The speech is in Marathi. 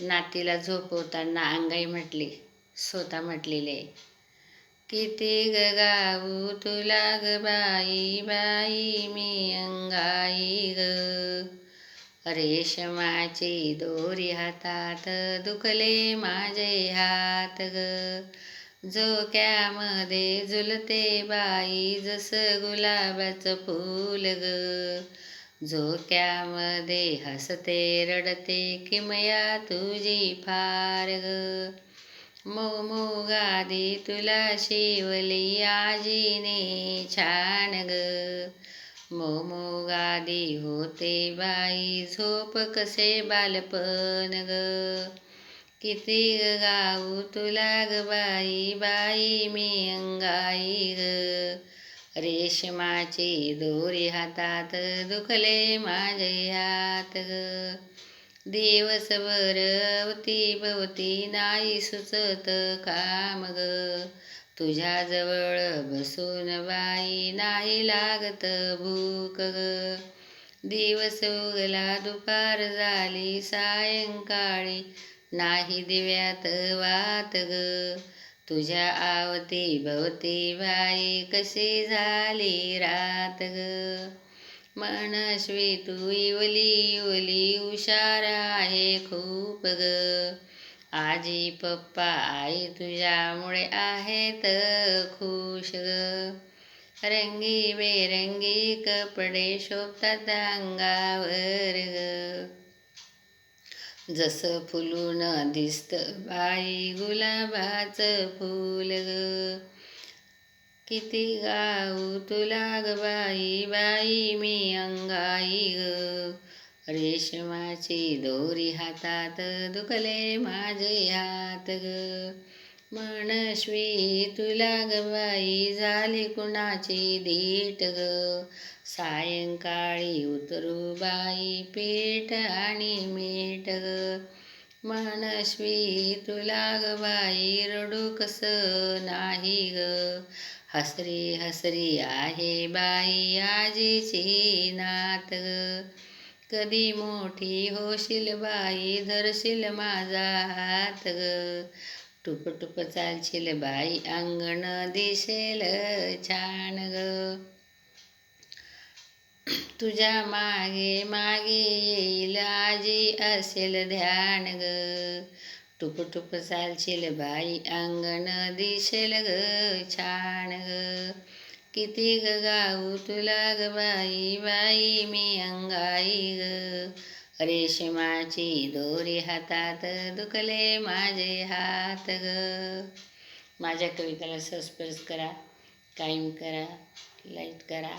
नातीला झोपवताना अंगाई म्हटली स्वतः म्हटलेले किती ग गाऊ तुला ग बाई बाई मी अंगाई ग. रेशमाची दोरी हातात दुखले माझे हात ग. झोक्यामध्ये झुलते बाई जसं गुलाबाचं फूल ग. झोक्यामध्ये हसते रडते किमया तुझी फार ग. मोमो गादी तुला शिवली आजीने छान ग. मोमो गादी होते बाई झोप कसे बालपण ग. किती ग गाऊ तुला ग बाई बाई मी अंगाई ग. रेशमाची दोरी हातात दुखले माझे हात. दिवसभर अवती भवती नाही सुचत काम ग. तुझ्याजवळ बसून बाई नाही लागत भूक ग. दिवस उगला दुपार झाली सायंकाळी नाही दिव्यात वात ग. तुझ्या आवते भवते बाई कसे झाली रात ग? मन श्वेतू इवली इवली हुशार आहे खूप ग. आजी पप्पा आई तुझ्यामुळे आहेत खुश ग. रंगी बेरंगी कपडे शोभतात अंगावर ग. जसं फुलून दिसतं बाई गुलाबाचं फुल ग. किती गाऊ तुला ग बाई बाई मी अंगाई ग. रेशमाची दोरी हातात दुखले माझे हात ग. मनश्वी तुला गवाई झाली कुणाची देट ग? सायंकाळी उतरू बाई पेट आणि मीठ ग. मनश्वी तुला गवाई रडू कसं नाही ग? हसरी हसरी आहे बाई आजीची नात ग. कधी मोठी होशील बाई धरशील माझा हात ग. टुप टुप चालशील बाई अंगण दिसेल छान ग. तुझ्या मागे मागे येईल आजी असेल ध्यान ग. टुप टुप चालशील बाई अंगण दिसेल ग छान ग. किती ग गाऊ तुला ग बाई बाई मी अंगाई ग. रेशमाची दोरी हातात दुखले माझे हात ग. माझ्या कविताला सबस्क्राईब करा कायम करा लाईक करा.